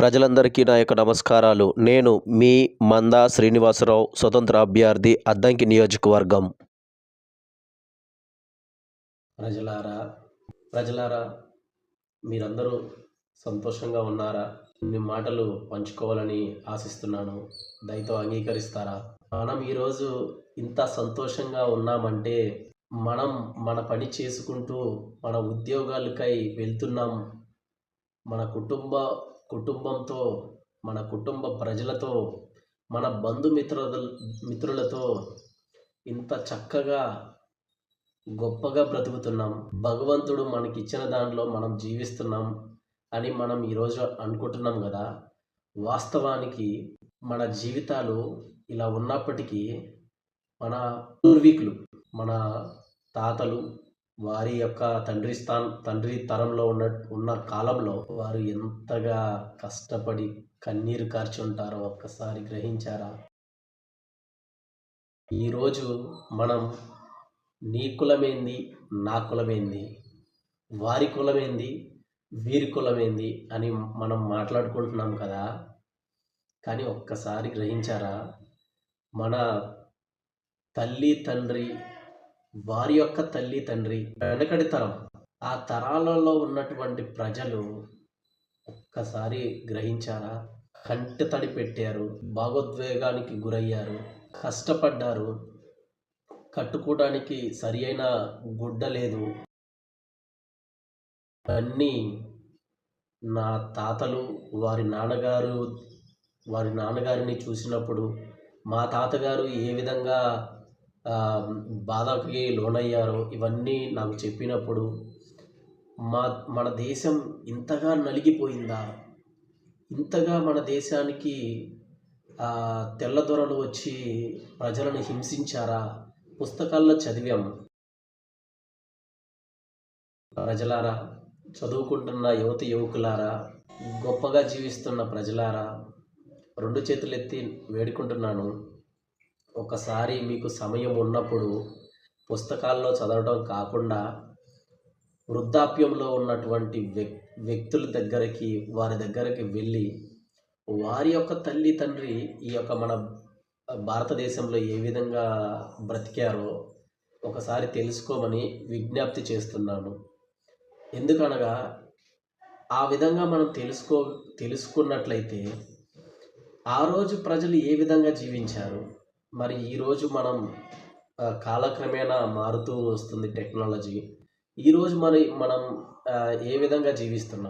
ప్రజలందరికీ నా యొక్క నమస్కారాలు. నేను మీ మందా శ్రీనివాసరావు స్వతంత్ర అభ్యర్థి అద్దంకి నియోజకవర్గం. ప్రజలారా ప్రజలారా మీరందరూ సంతోషంగా ఉన్నారా? కొన్ని మాటలు పంచుకోవాలని ఆశిస్తున్నాను. దయతో అంగీకరిస్తారా? మనం ఈరోజు ఇంత సంతోషంగా ఉన్నామంటే మనం మన పని చేసుకుంటూ మన ఉద్యోగాలకై వెళ్తున్నాం. మన కుటుంబ కుటుంబంతో మన కుటుంబ ప్రజలతో మన బంధుమిత్రుల మిత్రులతో ఇంత చక్కగా గొప్పగా బ్రతుకుతున్నాం. భగవంతుడు మనకిచ్చిన దాంట్లో మనం జీవిస్తున్నాం అని మనం ఈరోజు అనుకుంటున్నాం కదా. వాస్తవానికి మన జీవితాలు ఇలా ఉన్నప్పటికీ మన పూర్వీకులు మన తాతలు వారి యొక్క తండ్రి స్థాన్ తండ్రి తరంలో ఉన్న ఉన్న కాలంలో వారు ఎంతగా కష్టపడి కన్నీరు కార్చి ఉంటారో ఒక్కసారి గ్రహించారా? ఈరోజు మనం నీ కులమేంది నా కులమేంది వారి కులమేంది వీరి కులమేంది అని మనం మాట్లాడుకుంటున్నాం కదా? కానీ ఒక్కసారి గ్రహించారా? మన తల్లి తండ్రి వారి యొక్క తల్లి తండ్రి వెనకటి తరం. ఆ తరాలలో ఉన్నటువంటి ప్రజలు ఒక్కసారి గ్రహించారా? కంటి తడి పెట్టారు భావోద్వేగానికి గురయ్యారు కష్టపడ్డారు కట్టుకోవడానికి సరి అయిన గుడ్డ లేదు. అన్నీ నా తాతలు వారి నాన్నగారు వారి నాన్నగారిని చూసినప్పుడు మా తాతగారు ఏ విధంగా బాధకి లోనయ్యారో ఇవన్నీ నాకు చెప్పినప్పుడు మా మన దేశం ఇంతగా నలిగిపోయిందా? ఇంతగా మన దేశానికి తెల్లదొరలు వచ్చి ప్రజలను హింసించారా? పుస్తకాల్లో చదివాం. ప్రజలారా చదువుకుంటున్న యువత యువకులారా గొప్పగా జీవిస్తున్న ప్రజలారా రెండు చేతులు ఎత్తి వేడుకుంటున్నాను. ఒకసారి మీకు సమయం ఉన్నప్పుడు పుస్తకాల్లో చదవడం కాకుండా వృద్ధాప్యంలో ఉన్నటువంటి వ్యక్ వ్యక్తుల దగ్గరికి వారి దగ్గరికి వెళ్ళి వారి యొక్క తల్లి తండ్రి ఈ యొక్క మన భారతదేశంలో ఏ విధంగా బ్రతికారో ఒకసారి తెలుసుకోమని విజ్ఞప్తి చేస్తున్నాను. ఎందుకనగా ఆ విధంగా మనం తెలుసుకో తెలుసుకున్నట్లయితే ఆ రోజు ప్రజలు ఏ విధంగా జీవించారు? మరి ఈరోజు మనం కాలక్రమేణా మారుతూ వస్తుంది టెక్నాలజీ. ఈరోజు మరి మనం ఏ విధంగా జీవిస్తున్నాం?